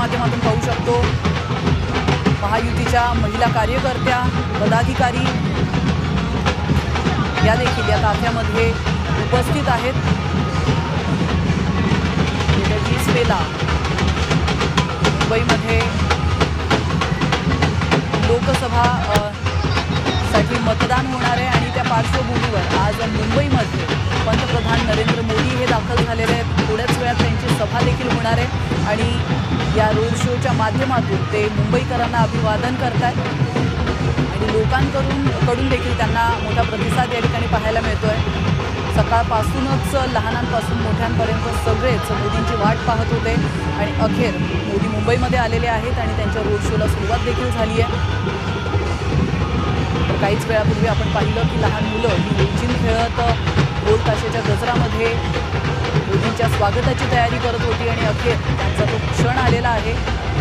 माध्यमातून पाहू शकतो. महायुतीच्या महिला कार्यकर्त्या पदाधिकारी या देखील या ताफ्यामध्ये उपस्थित आहेत. गेल्या वीस मेला मुंबईमध्ये लोकसभा साठी मतदान होणार आहे आणि त्या पार्श्वभूमीवर आज मुंबईमध्ये पंतप्रधान नरेंद्र मोदी हे दाखल झालेले आहेत. थोड्याच वेळात त्यांची सभा देखील होणार आहे. आणि या रोड शोच्या माध्यमातून ते मुंबईकरांना अभिवादन करतात आणि लोकांकडून कडून देखील त्यांना मोठा प्रतिसाद या ठिकाणी पाहायला मिळतोय. सकाळपासूनच लहानांपासून मोठ्यांपर्यंत सगळेच मोदींची वाट पाहत होते. आणि अखेर मोदी मुंबईमध्ये आलेले आहेत आणि त्यांच्या रोड शोला सुरुवात देखील झाली आहे. काहीच वेळापूर्वी आपण पाहिलं की लहान मुलं ही उंचीन खेळत ढोल ताशेच्या गजरामध्ये मोदींच्या स्वागताची तयारी करत होती आणि अखेर त्यांचा तो क्षण आलेला आहे.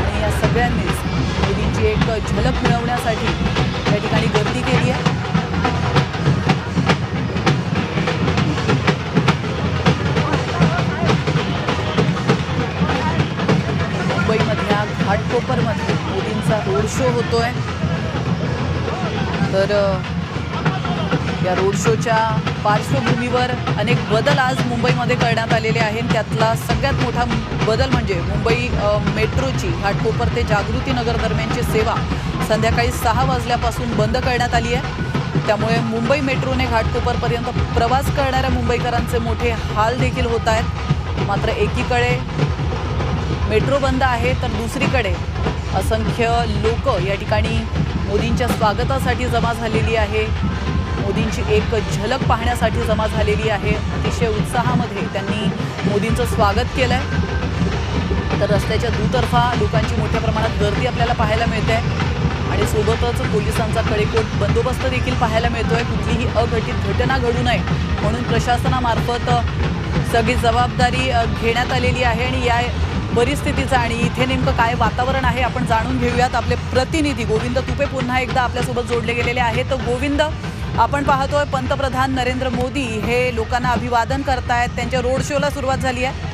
आणि या सगळ्यांनीच मोदींची एक झलक मिळवण्यासाठी या ठिकाणी गर्दी केली आहे. मुंबईमधल्या घाटकोपरमध्ये मोदींचा रोड शो होतोय. तर या रोड शोच्या पार्श्वभूमीवर अनेक बदल आज मुंबईमध्ये करण्यात आलेले आहेत. त्यातला सगळ्यात मोठा बदल म्हणजे मुंबई मेट्रोची घाटकोपर ते जागृती नगर दरम्यानची सेवा संध्याकाळी सहा वाजल्यापासून बंद करण्यात आली आहे. त्यामुळे मुंबई मेट्रोने घाटकोपरपर्यंत प्रवास करणाऱ्या मुंबईकरांचे मोठे हाल देखील होत आहेत. मात्र एकीकडे मेट्रो बंद आहे तर दुसरीकडे असंख्य लोक या ठिकाणी मोदींच्या स्वागतासाठी जमा झालेली आहे. मोदींची एक झलक पाहण्यासाठी जमा झालेली आहे. अतिशय उत्साहामध्ये त्यांनी मोदींचं स्वागत केलं आहे तर रस्त्याच्या दुतर्फा लोकांची मोठ्या प्रमाणात गर्दी आपल्याला पाहायला मिळते आणि सोबतच पोलिसांचा कडेकोट बंदोबस्त देखील पाहायला मिळतोय. कुठलीही अघटित घटना घडू नये म्हणून प्रशासनामार्फत सगळी जबाबदारी घेण्यात आलेली आहे. आणि या परिस्थितीचं आणि इथे नेमकं काय वातावरण आहे आपण जाणून घेऊयात. आपले प्रतिनिधी गोविंद तुपे पुन्हा एकदा आपल्यासोबत जोडले गेलेले आहेत. तर गोविंद आपण पाहतोय पंतप्रधान नरेंद्र मोदी हे लोकांना अभिवादन करतायत. त्यांच्या रोड शोला सुरुवात झाली आहे.